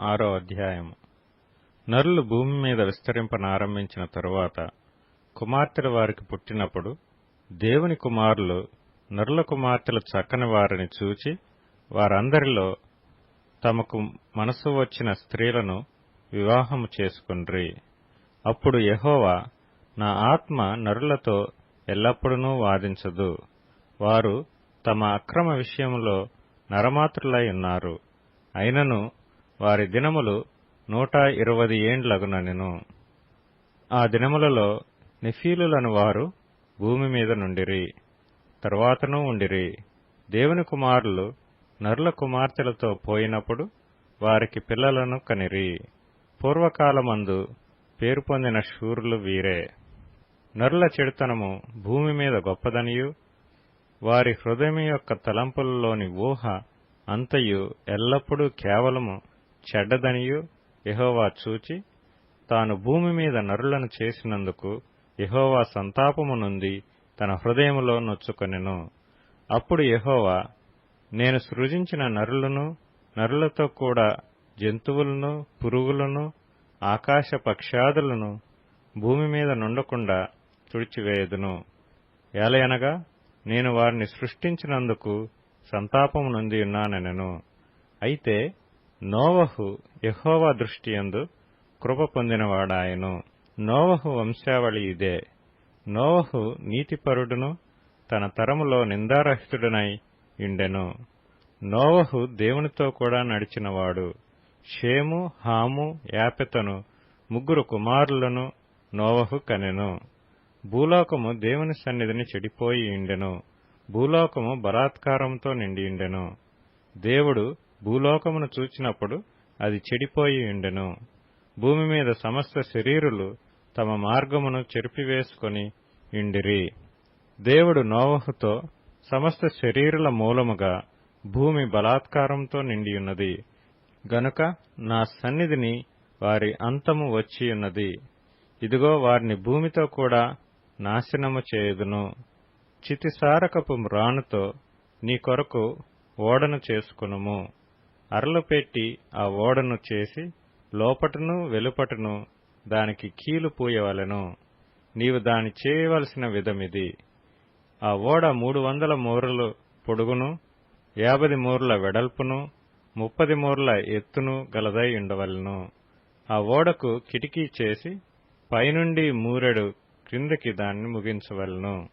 ఆరో అధ్యాయము. నరులు భూమి మీద విస్తరింపనారంభించిన తరువాత కుమార్తెలు వారికి పుట్టినప్పుడు దేవుని కుమారులు నరుల కుమార్తెలు చక్కని వారిని చూచి వారందరిలో తమకు మనసు వచ్చిన స్త్రీలను వివాహము చేసుకుండ్రి అప్పుడు యహోవా నా ఆత్మ నరులతో ఎల్లప్పుడూ వాదించదు. వారు తమ అక్రమ విషయంలో నరమాత్రులై ఉన్నారు. అయినను వారి దినములు నూట ఇరవది ఏండ్లగునెను ఆ దినములలో నిఫీలులను వారు భూమి మీద నుండిరి తరువాతనూ ఉండిరి. దేవుని కుమారులు నరుల కుమార్తెలతో పోయినప్పుడు వారికి పిల్లలను కనిరి. పూర్వకాలమందు పేరు పొందిన శూరులు వీరే. నరుల చెడుతనము భూమి మీద గొప్పదనియు వారి హృదయం యొక్క తలంపులలోని ఊహ అంతయు ఎల్లప్పుడూ కేవలము చెడ్డదనియు యహోవా చూచి తాను భూమి మీద నరులను చేసినందుకు యహోవా సంతాపము నుండి తన హృదయములో నొచ్చుకొనెను. అప్పుడు యహోవా నేను సృజించిన నరులను నరులతో కూడా జంతువులను పురుగులను ఆకాశ పక్షాదులను భూమి మీద నుండకుండా తుడిచివేయదును. ఏలయనగా నేను వారిని సృష్టించినందుకు సంతాపము నుండి ఉన్నానెనను. అయితే నోవహు యహోవా దృష్టియందు కృప పొందినవాడాయను. నోవహు వంశావళి ఇదే. నోవహు నీతిపరుడును తన తరములో నిందారహితుడనై ఇండెను నోవహు దేవునితో కూడా నడిచినవాడు. షేము హాము యాపెతను ముగ్గురు కుమారులను నోవహు కనెను. భూలోకము దేవుని సన్నిధిని చెడిపోయి ఇండెను భూలోకము బలాత్కారంతో నిండి ఇండెను దేవుడు భూలోకమును చూచినప్పుడు అది చెడిపోయి ఉండెను. భూమి మీద సమస్త శరీరులు తమ మార్గమును చెరిపివేసుకొని ఇండిరి దేవుడు నోవహుతో సమస్త శరీరుల మూలముగా భూమి బలాత్కారంతో నిండియున్నది. గనుక నా సన్నిధిని వారి అంతము వచ్చియున్నది. ఇదిగో వారిని భూమితో కూడా నాశనము చేయుదును. చితిసారకపు రాణుతో నీ కొరకు ఓడను చేసుకునుము. అరలు పెట్టి ఆ ఓడను చేసి లోపటను వెలుపటను దానికి కీలు పూయవలెను. నీవు దాని చేయవలసిన విధమిది. ఆ ఓడ మూడు వందల మూరలు పొడుగును యాభై మూరల వెడల్పును ముప్పది మూరల ఎత్తును గలదై ఉండవలెను. ఆ ఓడకు కిటికీ చేసి పైనుండి మూరెడు క్రిందకి దాన్ని ముగించవలెను.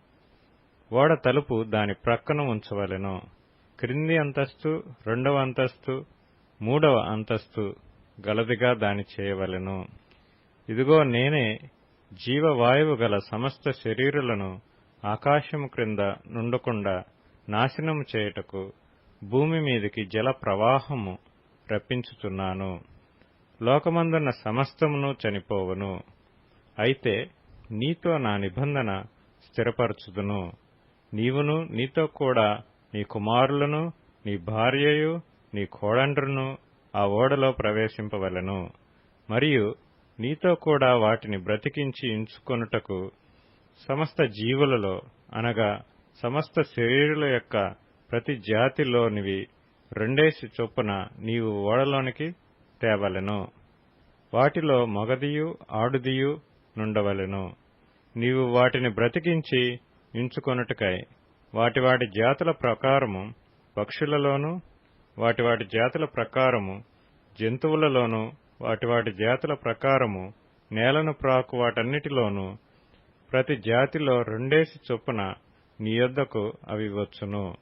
ఓడ తలుపు దాని ప్రక్కన ఉంచవలెను. క్రింది అంతస్తు రెండవ అంతస్తు మూడవ అంతస్తు గలదిగా దాని చేయవలెను. ఇదిగో నేనే జీవవాయువు గల సమస్త శరీరులను ఆకాశము క్రింద నుండకుండా నాశనము చేయుటకు భూమి మీదికి జల ప్రవాహము రప్పించుచున్నాను లోకమందున్న సమస్తమును చనిపోవును. అయితే నీతో నా నిబంధన స్థిరపరచుదును. నీవును నీతో కూడా నీ కుమారులను నీ భార్యయు నీ కోడండ్రును ఆ ఓడలో ప్రవేశింపవలెను. మరియు నీతో కూడా వాటిని బ్రతికించి ఇంచుకొనుటకు సమస్త జీవులలో అనగా సమస్త శరీరుల యొక్క ప్రతి జాతిలోనివి రెండేసి చొప్పున నీవు ఓడలోనికి తేవలెను. వాటిలో మగదియు ఆడుదియు నుండవలెను. నీవు వాటిని బ్రతికించి ఉంచుకొనుటకై వాటి వాటి జాతుల ప్రకారము పక్షులలోనూ వాటి వాటి జాతుల ప్రకారము జంతువులలోనూ వాటి వాటి జాతుల ప్రకారము నేలను ప్రాకు వాటన్నిటిలోనూ ప్రతి జాతిలో రెండేసి చొప్పున నీ యొద్దకు అవి వచ్చును.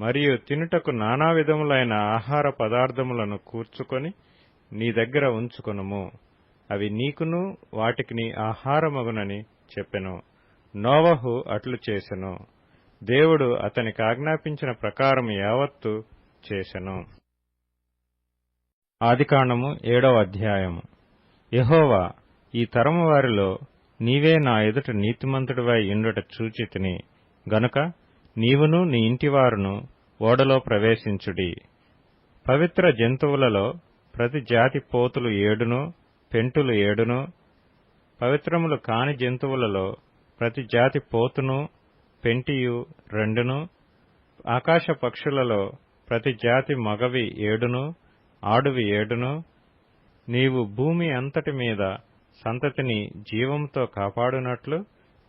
మరియు తినుటకు నానా విధములైన ఆహార పదార్థములను కూర్చుకొని నీ దగ్గర ఉంచుకొనుము. అవి నీకును వాటికి నీ ఆహారమగునని చెప్పెను. నోవహు అట్లు చేసెను. దేవుడు అతనికి ఆజ్ఞాపించిన ప్రకారం యావత్తు చేసెను. ఆదికాండము ఏడవ అధ్యాయము. యహోవా ఈ తరము వారిలో నీవే నా ఎదుట నీతిమంతుడివై ఇండుట చూచితిని గనుక నీవును నీ ఇంటివారును ఓడలో ప్రవేశించుడి. పవిత్ర జంతువులలో ప్రతి జాతి పోతులు ఏడును పెంటులు ఏడును పవిత్రములు కాని జంతువులలో ప్రతి జాతి పోతును పెంటియు రెండును ఆకాశ పక్షులలో ప్రతి జాతి మగవి ఏడును ఆడువి ఏడును నీవు భూమి అంతటి మీద సంతతిని జీవంతో కాపాడునట్లు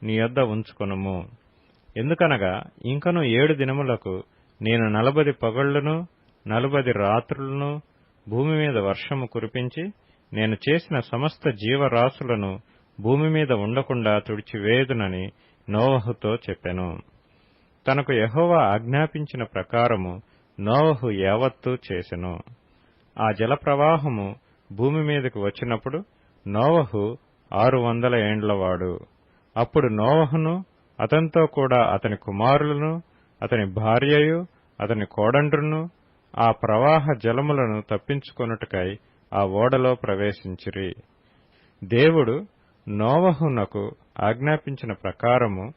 నీ యొద్ద ఉంచుకొనుము. ఎందుకనగా ఇంకను ఏడు దినములకు నేను నలభది పగళ్ళను నలభది రాత్రులను భూమి మీద వర్షము కురిపించి నేను చేసిన సమస్త జీవరాశులను భూమి మీద ఉండకుండా తుడిచివేయుదునని నోవహుతో చెప్పెను. తనకు యహోవా ఆజ్ఞాపించిన ప్రకారము నోవహు యావత్తూ చేసెను. ఆ జల ప్రవాహము భూమి మీదకు వచ్చినప్పుడు నోవహు ఆరు వందల ఏండ్లవాడు. అప్పుడు నోవహును అతనితో కూడా అతని కుమారులను అతని భార్యయు అతని కోడండ్రును ఆ ప్రవాహ జలములను తప్పించుకొనుటకై ఆ ఓడలో ప్రవేశించిరి. దేవుడు నోవహునకు ఆజ్ఞాపించిన ప్రకారము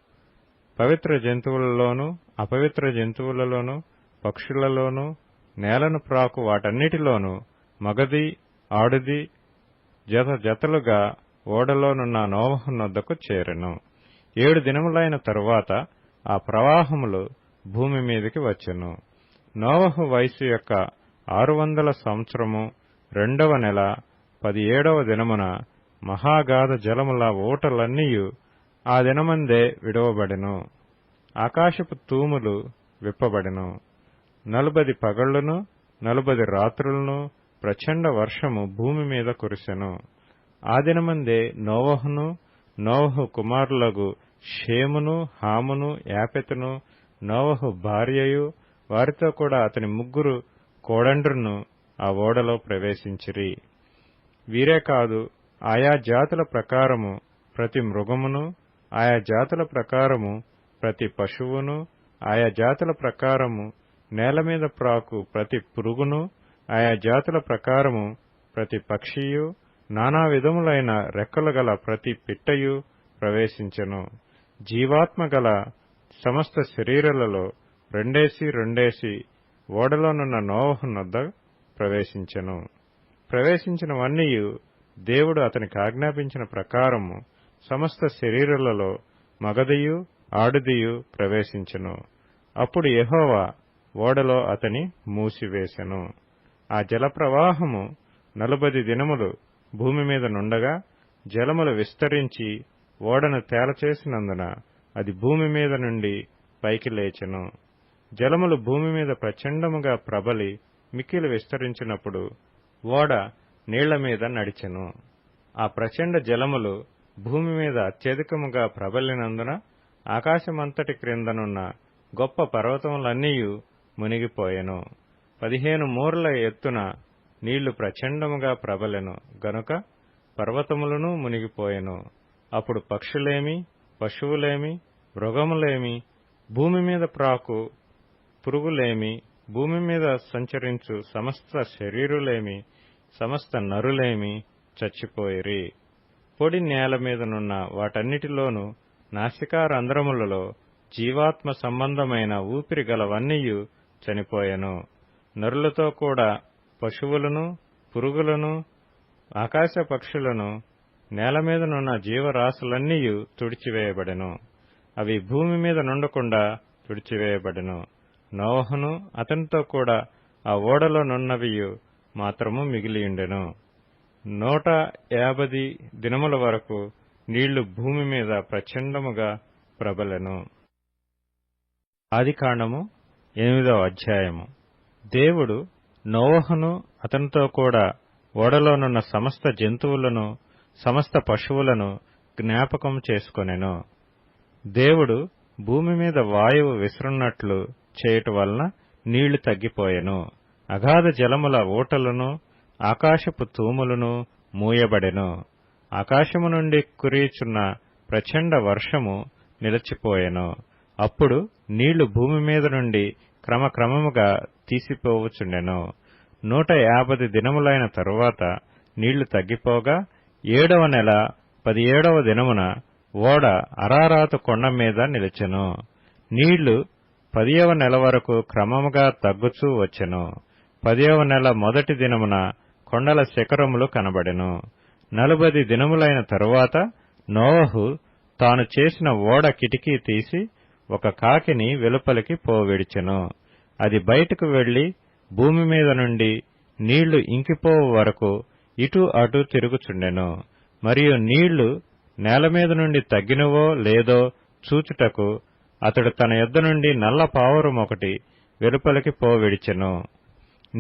పవిత్ర జంతువులలోనూ అపవిత్ర జంతువులలోనూ పక్షులలోనూ నేలను ప్రాకు వాటన్నిటిలోనూ మగది ఆడుది జత జతలుగా ఓడలోనున్న నోవహునొద్దకు చేరెను. ఏడు దినములైన తరువాత ఆ ప్రవాహములు భూమి మీదకి వచ్చెను. నోవహు వయసు యొక్క ఆరు వందల సంవత్సరము రెండవ నెల పదిహేడవ దినమున మహాగాధ జలముల ఓటలన్నీయు ఆ దినమందే విడవబడెను. ఆకాశపు తూములు విప్పబడెను. నలుబది పగళ్ళను నలుబది రాత్రులను ప్రచండ వర్షము భూమి మీద కురిసెను. ఆ దినమందే నోవహును నోవహు కుమారులగు షేమును హామును యాపెతును నోవహు భార్యయు వారితో కూడా అతని ముగ్గురు కోడండ్రును ఆ ఓడలో ప్రవేశించిరి. వీరే కాదు ఆయా జాతుల ప్రకారము ప్రతి మృగమును ఆయా జాతుల ప్రకారము ప్రతి పశువును ఆయా జాతుల ప్రకారము నేల మీద ప్రాకు ప్రతి పురుగును ఆయా జాతుల ప్రకారము ప్రతి పక్షియు నానా విధములైన రెక్కలు గల ప్రతి పిట్టయు ప్రవేశించెను. జీవాత్మ గల సమస్త శరీరాలలో రెండేసి రెండేసి ఓడలోనున్న నోవహునొద్ద ప్రవేశించెను. ప్రవేశించినవన్నీయు దేవుడు అతనికి ఆజ్ఞాపించిన ప్రకారము సమస్త శరీరాలలో మగదియు ఆడుదియు ప్రవేశించెను. అప్పుడు యహోవా ఓడలో అతని మూసివేశెను. ఆ జలప్రవాహము నలుబది దినములు భూమి మీద నుండగా జలములు విస్తరించి ఓడను తేలచేసినందున అది భూమి మీద నుండి పైకి లేచెను. జలములు భూమి మీద ప్రచండముగా ప్రబలి మిక్కిలి విస్తరించినప్పుడు ఓడ నీళ్ళ మీద నడిచెను. ఆ ప్రచండ జలములు భూమి మీద అత్యధికముగా ప్రబలినందున ఆకాశమంతటి క్రిందనున్న గొప్ప పర్వతములన్నీయు మునిగిపోయెను. పదిహేను మూరల ఎత్తున నీళ్ళు ప్రచండముగా ప్రబలెను. గనుక పర్వతములను మునిగిపోయెను. అప్పుడు పక్షులేమి పశువులేమి మృగములేమి భూమి మీద ప్రాకు పురుగులేమి భూమి మీద సంచరించు సమస్త శరీరులేమి సమస్త నరులేమి చచ్చిపోయిరి. పొడి నేల మీదనున్న వాటన్నిటిలోనూ నాసికారంధ్రములలో జీవాత్మ సంబంధమైన ఊపిరి గలవన్నీయు చనిపోయెను. నరులతో కూడా పశువులను పురుగులను ఆకాశ పక్షులను నేల మీదనున్న జీవరాశులన్నీయు తుడిచివేయబడెను. అవి భూమి మీద నుండకుండా తుడిచివేయబడెను. నోహను అతనితో కూడా ఆ ఓడలో నున్నవియు మాత్రము మిగిలియుండెను. నూట యాభది దినముల వరకు నీళ్ళు భూమి మీద ప్రచండముగా ప్రబలెను. ఆదికాండము ఎనిమిదవ అధ్యాయము. దేవుడు నోవహును అతనితో కూడా ఓడలోనున్న సమస్త జంతువులను సమస్త పశువులను జ్ఞాపకం చేసుకొనెను. దేవుడు భూమి మీద వాయువు విసురున్నట్లు చేయటం వలన నీళ్ళు తగ్గిపోయెను. అగాధ జలముల ఊటలను ఆకాశపు తూములను మూయబడెను. ఆకాశము నుండి కురియుచున్న ప్రచండ వర్షము నిలిచిపోయెను. అప్పుడు నీళ్ళు భూమి మీద నుండి క్రమక్రమముగా తీసిపోవచుండెను. నూట యాభై దినములైన తరువాత నీళ్ళు తగ్గిపోగా ఏడవ నెల పదిహేడవ దినమున ఓడ అరారాతు కొండ మీద నిలిచెను. నీళ్ళు పదియవ నెల వరకు క్రమముగా తగ్గుచూ వచ్చెను. పదియవ నెల మొదటి దినమున కొండల శిఖరములు కనబడెను. నలుబది దినములైన తరువాత నోవహు తాను చేసిన ఓడ కిటికీ తీసి ఒక కాకిని వెలుపలికి పోవిడిచెను. అది బయటకు వెళ్ళి భూమి మీద నుండి నీళ్ళు ఇంకిపోవు వరకు ఇటు అటు తిరుగుచుండెను. మరియు నీళ్ళు నేల మీద నుండి తగ్గినవో లేదో చూచుటకు అతడు తన యొద్ద నుండి నల్ల పావురం ఒకటి వెలుపలికి పోవిడిచెను.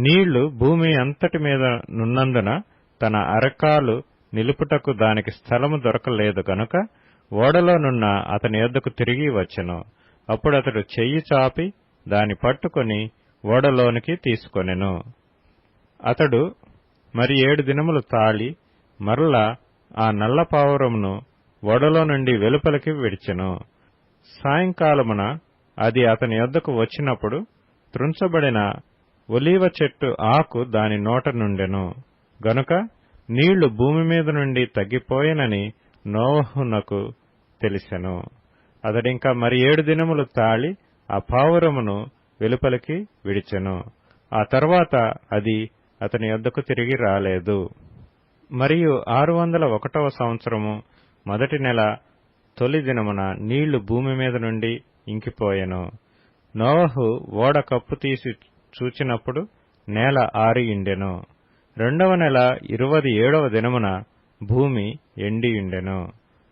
నీళ్ళు భూమి అంతటి మీద నున్నందున తన అరకాలు నిలుపుటకు దానికి స్థలము దొరకలేదు గనుక ఓడలోనున్న అతని యొద్దకు తిరిగి వచ్చెను. అప్పుడు అతడు చెయ్యి చాపి దాని పట్టుకొని ఓడలోనికి తీసుకొనెను. అతడు మరి ఏడు దినములు తాళి మరలా ఆ నల్ల పావురమును ఓడలో నుండి వెలుపలికి విడిచెను. సాయంకాలమున అది అతని యొద్దకు వచ్చినప్పుడు త్రుంచబడిన ఒలీవ చెట్టు ఆకు దాని నోట నుండెను. గనుక నీళ్ళు భూమి మీద నుండి తగ్గిపోయినని నోవహునకు తెలిసెను. అతడింకా మరి ఏడు దినములు తాళి ఆ పావురమును వెలుపలికి విడిచెను. ఆ తర్వాత అది అతని యొద్దకు తిరిగి రాలేదు. మరియు ఆరు వందల ఒకటవ సంవత్సరము మొదటి నెల తొలి దినమున నీళ్ళు భూమి మీద నుండి ఇంకిపోయెను. నోవహు ఓడ కప్పు తీసి చూచినప్పుడు నేల ఆరియుండెను రెండవ నెల ఇరువది ఏడవ దినమున భూమి ఎండియుండెను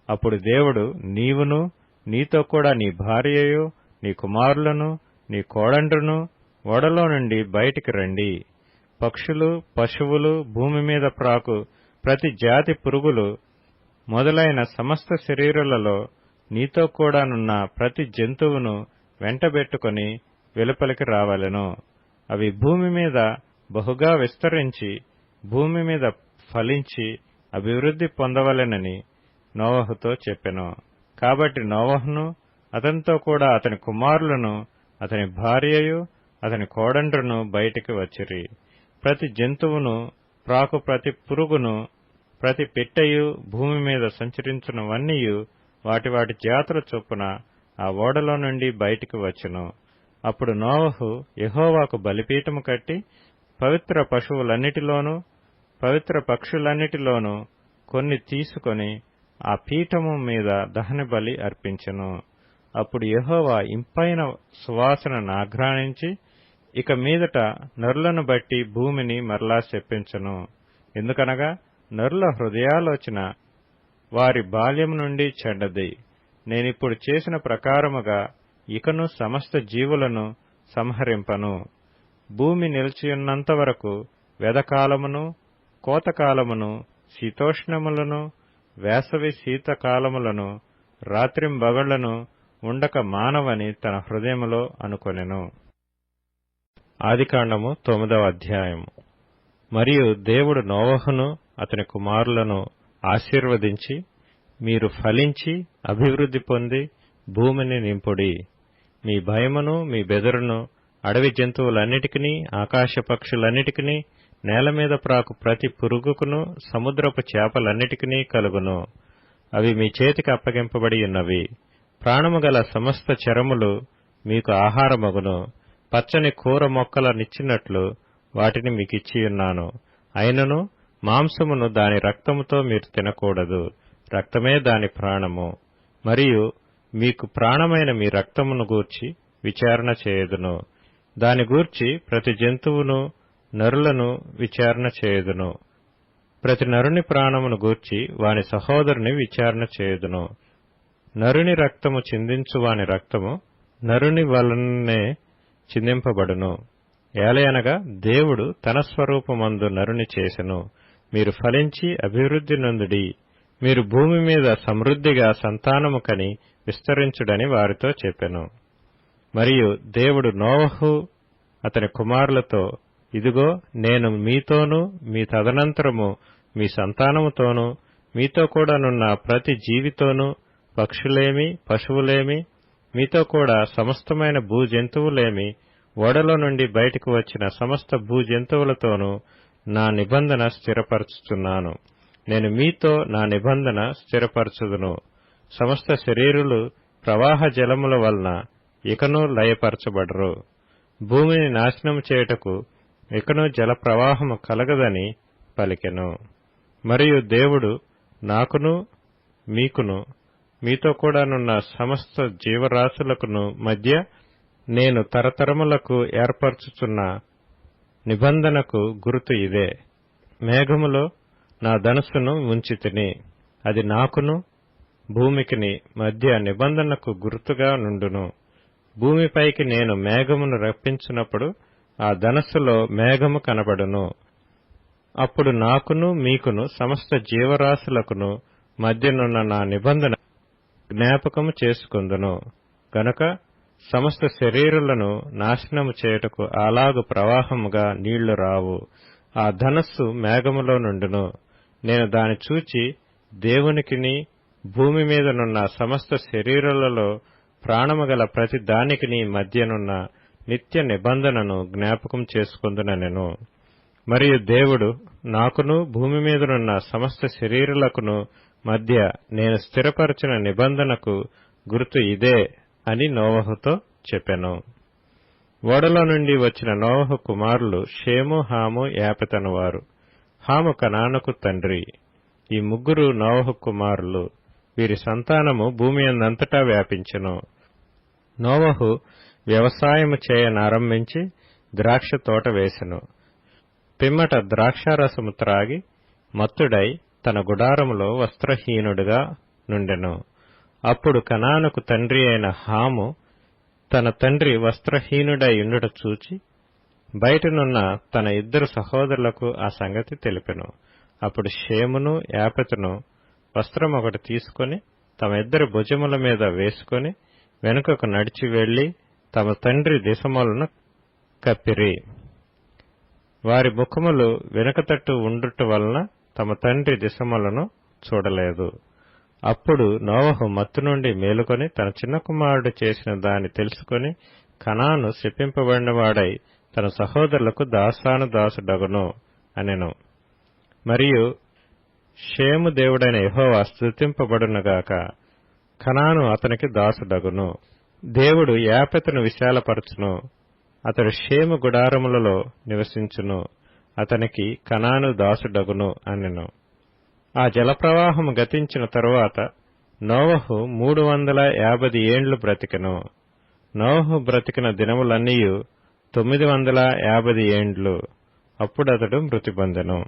అప్పుడు దేవుడు నీవును నీతో కూడా నీ భార్యయు నీ కుమారులను నీ కోడండ్రును ఓడలో నుండి బయటికి రండి. పక్షులు పశువులు భూమి మీద ప్రాకు ప్రతి జాతి పురుగులు మొదలైన సమస్త శరీరులలో నీతో కూడానున్న ప్రతి జంతువును వెంటబెట్టుకొని వెలుపలికి రావలెను. అవి భూమి మీద బహుగా విస్తరించి భూమి మీద ఫలించి అభివృద్ధి పొందవలెనని నోవహుతో చెప్పెను. కాబట్టి నోవహును అతనితో కూడా అతని కుమారులను అతని భార్యయు అతని కోడండ్రును బయటికి వచ్చిరి. ప్రతి జంతువును ప్రాకు ప్రతి పురుగును ప్రతి పిట్టయు భూమి మీద సంచరించునవన్నీయు వాటి వాటి జాతుల చొప్పున ఆ ఓడలో నుండి బయటికి వచ్చును. అప్పుడు నోవహు యహోవాకు బలిపీఠము కట్టి పవిత్ర పశువులన్నిటిలోనూ పవిత్ర పక్షులన్నిటిలోనూ కొన్ని తీసుకొని ఆ పీఠము మీద దహన బలి అర్పించెను. అప్పుడు యహోవా ఇంపైన సువాసనను ఆఘ్రాణించి ఇక మీదట నరులను బట్టి భూమిని మరలా చెప్పించను ఎందుకనగా నరుల హృదయాలోచన వారి బాల్యం నుండి చెడ్డది. నేనిప్పుడు చేసిన ప్రకారముగా ఇకను సమస్త జీవులను సంహరింపను. భూమి నిలిచియున్నంత వరకు వెదకాలమును కోతకాలమును శీతోష్ణములను వేసవి శీతకాలములను రాత్రింబగళ్ళను ఉండక మానవని తన హృదయములో అనుకొనెను. ఆదికాండము తొమ్మిదవ అధ్యాయము. మరియు దేవుడు నోవహును అతని కుమారులను ఆశీర్వదించి మీరు ఫలించి అభివృద్ధి పొంది భూమిని నింపుడి. మీ భయమును మీ బెదరును అడవి జంతువులన్నిటికీ ఆకాశ పక్షులన్నిటికీ నేల మీద ప్రాకు ప్రతి పురుగుకును సముద్రపు చేపలన్నిటికీ కలుగును. అవి మీ చేతికి అప్పగింపబడి ఉన్నవి. ప్రాణము గల సమస్త చరములు మీకు ఆహారమగును. పచ్చని కూర మొక్కలనిచ్చినట్లు వాటిని మీకిచ్చియున్నాను అయినను మాంసమును దాని రక్తముతో మీరు తినకూడదు. రక్తమే దాని ప్రాణము. మరియు మీకు ప్రాణమైన మీ రక్తమును గూర్చి విచారణ చేయదును. దాని గూర్చి ప్రతి జంతువును నరులను విచారణ చేయుదును. ప్రతి నరుని ప్రాణమును గూర్చి వాని సహోదరుని విచారణ చేయుదును. నరుని రక్తము చిందించు వాని రక్తము నరుని వలననే చిందింపబడును. ఏలయనగా దేవుడు తన స్వరూపమందు నరుని చేసెను. మీరు ఫలించి అభివృద్ధి నందుడి. మీరు భూమి మీద సమృద్ధిగా సంతానము కని విస్తరించుడని వారితో చెప్పెను. మరియు దేవుడు నోవహు అతని కుమారులతో ఇదిగో నేను మీతోనూ మీ తదనంతరము మీ సంతానముతోనూ మీతో కూడానున్న ప్రతి జీవితోనూ పక్షులేమి పశువులేమి మీతో కూడా సమస్తమైన భూజంతువులేమి ఓడలో నుండి బయటకు వచ్చిన సమస్త భూజంతువులతోనూ నా నిబంధన స్థిరపరుచుతున్నాను నేను మీతో నా నిబంధన స్థిరపరచుదును. సమస్త శరీరులు ప్రవాహ జలముల వలన ఇకను లయపరచబడరు. భూమిని నాశనం చేయుటకు ఇకను జల ప్రవాహము కలగదని పలికెను. మరియు దేవుడు నాకును మీకును మీతో కూడానున్న సమస్త జీవరాశులకును మధ్య నేను తరతరములకు ఏర్పరచుచున్న నిబంధనకు గుర్తు ఇదే. మేఘములో నా ధనుస్సును ఉంచితిని అది నాకును భూమికిని మధ్య నిబంధనకు గుర్తుగా నుండును. భూమిపైకి నేను మేఘమును రప్పించినప్పుడు ఆ ధనస్సులో మేఘము కనబడును. అప్పుడు నాకును మీకును సమస్త జీవరాశులకును మధ్యనున్న నా నిబంధన జ్ఞాపకము చేసుకుందును. గనుక సమస్త శరీరులను నాశనము చేయుటకు అలాగు ప్రవాహముగా నీళ్ళు రావు. ఆ ధనస్సు మేఘములో నుండును. నేను దాని చూచి దేవునికిని భూమి మీదనున్న సమస్త శరీరాలలో ప్రాణము గల ప్రతి దానికిని మధ్యనున్న నిత్య నిబంధనను జ్ఞాపకం చేసుకుందునెను మరియు దేవుడు నాకును భూమి మీదనున్న సమస్త శరీరులకును మధ్య నేను స్థిరపరచిన నిబంధనకు గుర్తు ఇదే అని నోవహుతో చెప్పాను. ఓడలో నుండి వచ్చిన నోవహు కుమారులు షేము హాము యాపెతను వారు. హాము కనానకు తండ్రి. ఈ ముగ్గురు నోవహు కుమారులు వీరి సంతానము భూమి అందంతటా వ్యాపించెను. నోవహు వ్యవసాయము చేయనారంభించి ద్రాక్ష తోట వేసెను. పిమ్మట ద్రాక్షారసము త్రాగి మత్తుడై తన గుడారములో వస్త్రహీనుడుగా నుండెను. అప్పుడు కనానుకు తండ్రి అయిన హాము తన తండ్రి వస్త్రహీనుడై ఉండుట చూచి బయటనున్న తన ఇద్దరు సహోదరులకు ఆ సంగతి తెలిపెను. అప్పుడు షేమును యాపెతును వస్త్రం ఒకటి తీసుకొని తమ ఇద్దరి భుజముల మీద వేసుకొని వెనుకకు నడిచి వెళ్ళి తమ తండ్రి దిశములను కప్పిరి. వారి ముఖములు వెనుకతట్టు ఉండుట వలన తమ తండ్రి దిశములను చూడలేదు. అప్పుడు నోవహు మత్తు నుండి మేలుకొని తన చిన్న కుమారుడు చేసిన దాన్ని తెలుసుకొని కణాను శపింపబడినవాడై తన సహోదరులకు దాసాను దాసుడగును అనెను. మరియు షేము దేవుడైన యహోవా స్థుతింపబడునుగాక ఖనాను అతనికి దాసుడగును. దేవుడు యాపెతను విశాలపరచును. అతడు షేము గుడారములలో నివసించును. అతనికి కనాను దాసుడగును అనెను. ఆ జలప్రవాహము గతించిన తరువాత నోవహు మూడు వందల యాభై ఏండ్లు బ్రతికెను. నోవహు బ్రతికిన దినములన్నీయు తొమ్మిది వందల యాభై ఏండ్లు. అప్పుడతడు మృతి పొందెను.